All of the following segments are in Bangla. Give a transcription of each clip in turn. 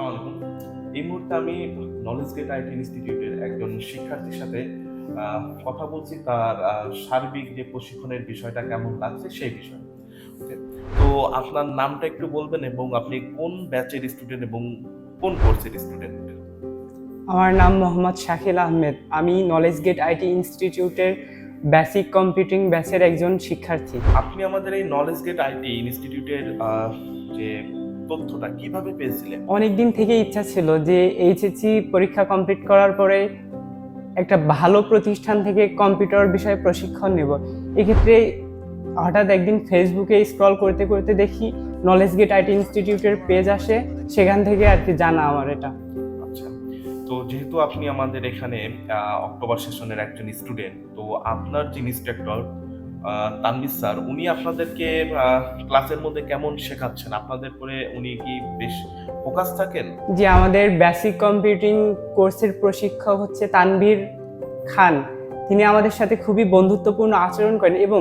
আসসালামু আলাইকুম এই মুহূর্তে আমি নলেজ গেট আইটি ইনস্টিটিউটের একজন শিক্ষার্থীর সাথে কথা বলছি তার সার্বিক যে প্রশিক্ষণের বিষয়টা কেমন লাগছে সেই বিষয়ে। তো আপনার নামটা একটু বলবেন এবং আপনি কোন ব্যাচের স্টুডেন্ট এবং কোন কোর্সের স্টুডেন্ট আমার নাম মোহাম্মদ শাকিল আহমেদ। আমি নলেজ গেট আইটি ইনস্টিটিউটের বেসিক কম্পিউটিং ব্যাচের একজন শিক্ষার্থী। আপনি আমাদের এই নলেজ গেট আইটি ইনস্টিটিউটের যে তথ্যটা কীভাবে পেয়েছিলেন অনেক দিন থেকে ইচ্ছা ছিল যে এইচএসসি পরীক্ষা কমপ্লিট করার পরে একটা ভালো প্রতিষ্ঠান থেকে কম্পিউটার বিষয়ে প্রশিক্ষণ নেব। এক্ষেত্রে হঠাৎ একদিন ফেসবুকে স্ক্রল করতে করতে দেখি নলেজ গেট আইটি ইনস্টিটিউটের পেজ আসে। সেখান থেকে আর কি জানা আমার এটা। আচ্ছা তো যেহেতু আপনি আমাদের এখানে অক্টোবর সেশনের একজন স্টুডেন্ট তো আপনার যিনি ইনস্ট্রাক্টর তানবির স্যার, উনি আপনাদেরকে ক্লাসের মধ্যে কেমন শেখাচ্ছেন? আপনাদের পরে উনি কি বেশ ফোকাস থাকেন? যে আমাদের বেসিক কম্পিউটিং কোর্সের প্রশিক্ষক হচ্ছে তানভীর খান। তিনি আমাদের সাথে খুবই বন্ধুত্বপূর্ণ আচরণ করেন এবং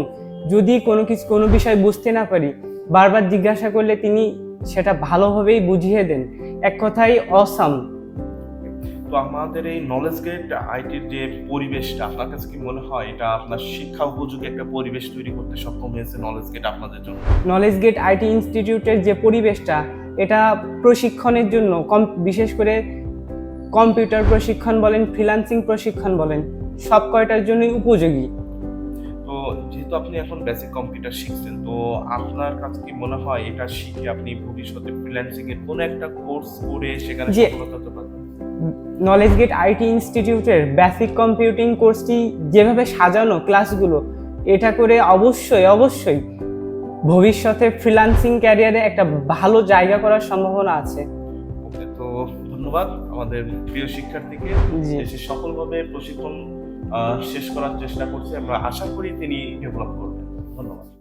যদি কোনো কিছু, কোনো বিষয় বুঝতে না পারি, বারবার জিজ্ঞাসা করলে তিনি সেটা ভালোভাবেই বুঝিয়ে দেন। এক কথায় অসাম তো আমাদের এই নলেজ গেট আইটির যে পরিবেশটা, আপনার কাছে কি মনে হয় এটা আপনার শিক্ষা উপযোগী একটা পরিবেশ তৈরি করতে সক্ষম হয়েছে নলেজ গেট আপনাদের জন্য? নলেজ গেট আইটি ইনস্টিটিউটের যে পরিবেশটা, এটা প্রশিক্ষণের জন্য, কম, বিশেষ করে কম্পিউটার প্রশিক্ষণ বলেন ফ্রিলান্সিং প্রশিক্ষণ বলেন, সব কয়টার জন্যই উপযোগী? যেহেতু আপনি এখন বেসিক কম্পিউটার শিখছেন তো আপনার কাছে কি মনে হয় এটা শিখে আপনি ভবিষ্যতে ফ্রিল্যান্সিং এর কোনো একটা কোর্স করে সেখানে। সফলতা হতে পারবেন নলেজ গেট আইটি ইনস্টিটিউটের বেসিক কম্পিউটিং কোর্সটি যেভাবে সাজানো ক্লাসগুলো এটা করে অবশ্যই অবশ্যই ভবিষ্যতে ফ্রিল্যান্সিং ক্যারিয়ারে একটা ভালো জায়গা করার সম্ভাবনা আছে ওকে তো ধন্যবাদ আমাদের প্রিয় শিক্ষার্থীকে। সে সফলভাবে প্রশিক্ষণ শেষ করার চেষ্টা করছি। আমরা আশা করি তিনি ডেভেলপ করবেন। ধন্যবাদ।